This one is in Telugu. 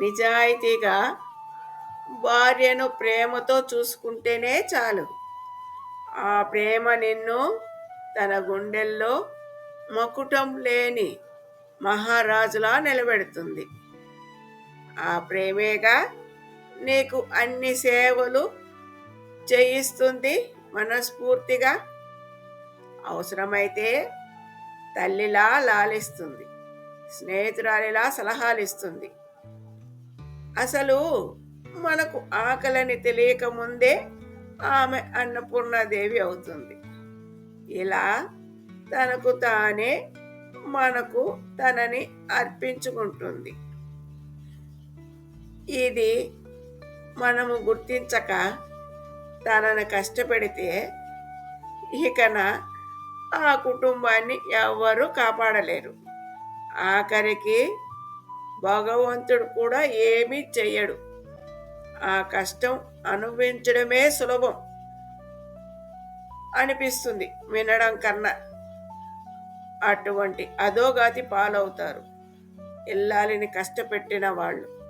నిజాయితీగా భార్యను ప్రేమతో చూసుకుంటేనే చాలు. ఆ ప్రేమ నిన్ను తన గుండెల్లో మకుటం లేని మహారాజులా నిలబెడుతుంది. ఆ ప్రేమేగా నీకు అన్ని సేవలు చేయిస్తుంది మనస్ఫూర్తిగా. అవసరమైతే తల్లిలా లాలిస్తుంది స్నేహితురాలిలా సలహాలు ఇస్తుంది అసలు మనకు ఆకలని తెలియక ముందే ఆమె అన్నపూర్ణాదేవి అవుతుంది. ఇలా తనకు తానే మనకు తనని అర్పించుకుంటుంది. ఇది మనము గుర్తించక తనను కష్టపెడితే ఇకన ఆ కుటుంబాన్ని ఎవ్వరూ కాపాడలేరు. ఆఖరికి భగవంతుడు కూడా ఏమీ చెయ్యడు. ఆ కష్టం అనుభవించడమే సులభం అనిపిస్తుంది వినడం కన్నా. అటువంటి అధోగాతి పాలవుతారు. ఇల్లాలిని కష్టపెట్టిన వాళ్ళు.